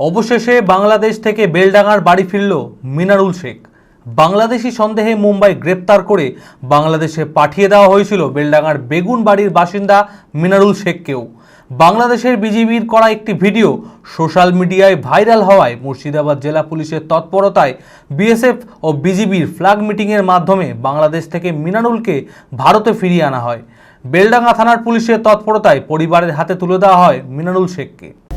অবশেষে বাংলাদেশ থেকে বেলডাঙার বাড়ি ফিরল মিনারুল শেখ। বাংলাদেশি সন্দেহে মুম্বাই গ্রেপ্তার করে বাংলাদেশে পাঠিয়ে দেওয়া হয়েছিল বেলডাঙার বেগুন বাড়ির বাসিন্দা মিনারুল শেখকেও। বাংলাদেশের বিজিবির করা একটি ভিডিও সোশ্যাল মিডিয়ায় ভাইরাল হওয়ায় মুর্শিদাবাদ জেলা পুলিশের তৎপরতায় বিএসএফ ও বিজিবির ফ্ল্যাগ মিটিংয়ের মাধ্যমে বাংলাদেশ থেকে মিনারুলকে ভারতে ফিরিয়ে আনা হয়। বেলডাঙ্গা থানার পুলিশের তৎপরতায় পরিবারের হাতে তুলে দেওয়া হয় মিনারুল শেখকে।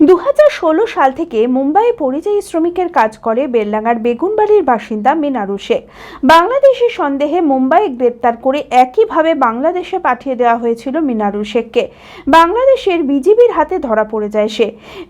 দু হাজার ষোলো সাল থেকে মুম্বাইয়ে পরিযায়ী শ্রমিকের কাজ করে বেলডাঙ্গার বেগুনবাড়ির বাসিন্দা মিনারুল শেখ। বাংলাদেশি সন্দেহে মুম্বাই গ্রেপ্তার করে একইভাবে বাংলাদেশে পাঠিয়ে দেওয়া হয়েছিল মিনারুল শেখকে। বাংলাদেশের বিজিবির হাতে ধরা পড়ে যায় সে।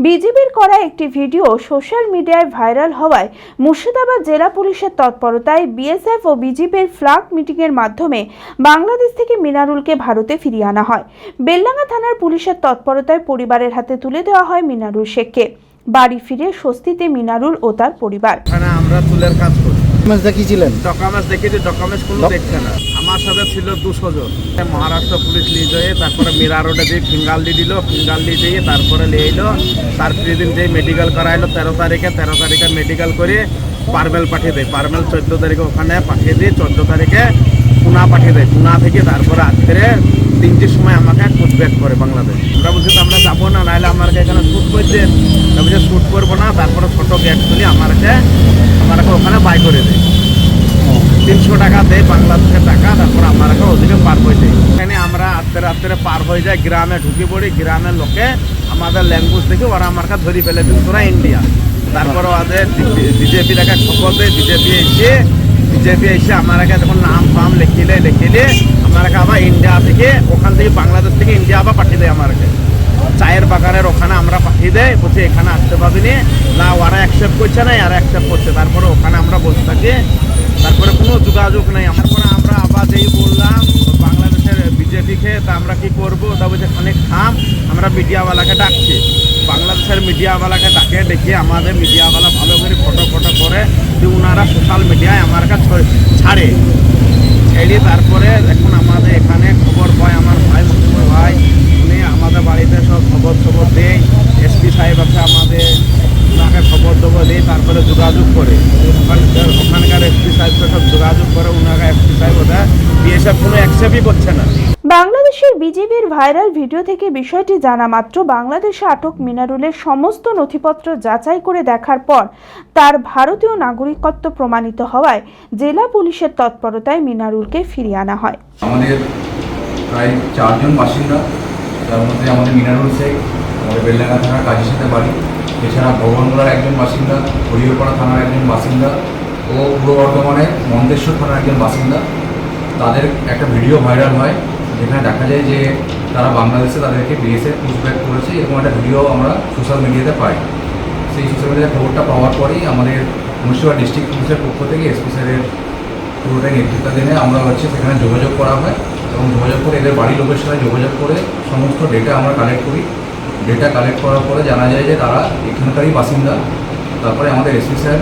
বিজিবির করা একটি ভিডিও সোশ্যাল মিডিয়ায় ভাইরাল হওয়ায় মুর্শিদাবাদ জেলা পুলিশের তৎপরতায় বিএসএফ ও বিজিবির ফ্ল্যাগ মিটিংয়ের মাধ্যমে বাংলাদেশ থেকে মিনারুলকে ভারতে ফিরিয়ে আনা হয়। বেলডাঙ্গা থানার পুলিশের তৎপরতায় পরিবারের হাতে তুলে দেওয়া হয় মিনারুল শেখকে। বাড়ি ফিরে স্বস্তিতে মিনারুল ও তার পরিবার। আমরা তুলের কাজ করি। মাছ দেখিয়েছিলেন? ডকুমেন্টস দেখেছি ডকুমেন্টস কোনো দেখছে না। আমার সাথে ছিল দুশো জন। মহারাষ্ট্র পুলিশ নিয়ে যেয়ে তারপরে মীরা রোডে দিয়ে ফিঙ্গাল দিয়ে দিল ফিঙ্গাল দিয়ে দিয়ে তারপরে নিয়ে এলো। তার দিন যে মেডিকেল করাইলো তেরো তারিখে তেরো তারিখে মেডিকেল করে পারমেল পাঠিয়ে দেয়। পারমেল চোদ্দ তারিখে ওখানে পাঠিয়ে দিয়ে চোদ্দ তারিখে পুনা পাঠিয়ে দেয়। পুনা থেকে তারপরে আজকে তিনটির সময় আমাকে কুচব্যাক করে বাংলাদেশ। আমরা বলছি তো আমরা যাব না নাহলে আমাকে এখানে শ্যুট করব না, তারপরে ছোটো গেট খুলে আমাকে আমাকে ওখানে বাই করে দেয়। তিনশো টাকা দেয় বাংলাদেশের টাকা, তারপর আমাকে ওদিকে পার হয়ে যায়। এখানে আমরা আস্তে আস্তে পার হয়ে যাই গ্রামে ঢুকে পড়ি, গ্রামের লোকে আমাদের ল্যাঙ্গুয়েজ দেখে ওরা আমাকে ধরি ফেলে দিন তোরা ইন্ডিয়া তারপরে ওদের বিজেপি টাকা খবর দেয় বিজেপি এসে বিজেপি এসে আমাকে যখন নাম ফাম লিখিলে লিখিলে আমাকে আবার ইন্ডিয়া থেকে, ওখান থেকে বাংলাদেশ থেকে ইন্ডিয়া আবার পাঠিয়ে দেয় আমাকে চায়ের বাগানের ওখানে আমরা পাঠিয়ে দেয় বলছে এখানে আসতে পাবিনি। না ওরা অ্যাকসেপ্ট করছে না আর অ্যাকসেপ্ট করছে। তারপরে ওখানে আমরা বসে থাকি। তারপরে কোনো যোগাযোগ নেই। তারপরে আমরা আবার যেই বললাম, বাংলাদেশের বিজেপিকে তা আমরা কি করব? তা বলছে, খানিক খাম আমরা মিডিয়াওয়ালাকে ডাকছি। বাংলাদেশের মিডিয়াওয়ালাকে ডাকে, ডেকে আমাদের মিডিয়াওয়ালা ভালো করে ফটো ফটো করে যে ওনারা সোশ্যাল মিডিয়ায় আমার কাছে ছাড়ে, ছেড়ে। তারপরে এখন আমাদের এখানে খবর পায়, আমার ভাই মুসলিম ভাই উনি আমাদের বাড়িতে সব খবর খবর দেয় এসপি সাহেব আছে আমাদের ওনাকে খবর দেবো দিই তারপরে যোগাযোগ করে ওখানকার ওখানকার এসপি সাহেবকে সব যোগাযোগ করে ওনাকে এসপি সাহেব ওটা বিএসএফ করছে না। বাংলাদেশের বিজেপির ভাইরাল ভিডিও থেকে বিষয়টি জানা মাত্র বাংলাদেশে আটক মিনারুলের সমস্ত নথিপত্র যাচাই করে দেখার পর তার ভারতীয় নাগরিকত্ব প্রমাণিত হওয়ায় জেলা পুলিশের তৎপরতায় মিনারুলকে ফিরিয়ে আনা হয়। আমাদের প্রায় চারজন বাসিন্দা তার মধ্যে আমাদের মিনারুল শেখ আমাদের বেলডাঙ্গা থানার কাজীর সাথে বাড়ি এছাড়া ভগবানগোলার একজন বাসিন্দা হরিহরপাড়া থানার একজন বাসিন্দা ও পূর্ব বর্ধমানের মন্দেশ্বর থানার একজন বাসিন্দা। তাদের একটা ভিডিও ভাইরাল হয়, যেখানে দেখা যায় যে তারা বাংলাদেশে তাদেরকে বিএসএফ পুশব্যাক করেছে এরকম একটা ভিডিও আমরা সোশ্যাল মিডিয়াতে পাই। সেই সোশ্যাল মিডিয়াতে খবরটা পাওয়ার পরেই আমাদের মুর্শিদাবাদ ডিস্ট্রিক্ট পুলিশের পক্ষ থেকে এসপি স্যারের পুরোটাই নেতৃত্বাধীনে আমরা হচ্ছে সেখানে যোগাযোগ করা হয় এবং যোগাযোগ করে এদের বাড়ির লোকের সাথে যোগাযোগ করে সমস্ত ডেটা আমরা কালেক্ট করি। ডেটা কালেক্ট করার পরে জানা যায় যে তারা এখানকারই বাসিন্দা। তারপরে আমাদের এসপি স্যার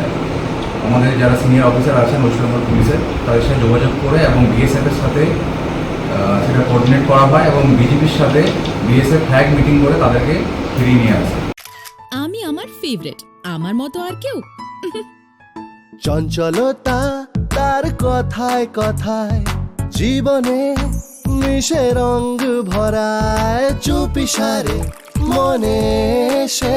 আমাদের যারা সিনিয়র অফিসার আছেন পশ্চিমবঙ্গ পুলিশের তাদের সাথে যোগাযোগ করে এবং বিএসএফের সাথে সেটা কোঅর্ডিনেট করা হয় এবং বিজেপির সাথে বিএসএফ ফ্ল্যাগ মিটিং করে তাদেরকে ফিরিয়ে নিয়ে আসে। আমি আমার ফেভারিট আমার মতো আর কেউ? চঞ্চলতা তার কথায় কথায় জীবনে মিশে রঙ ভরায় চুপি সারে মনে সে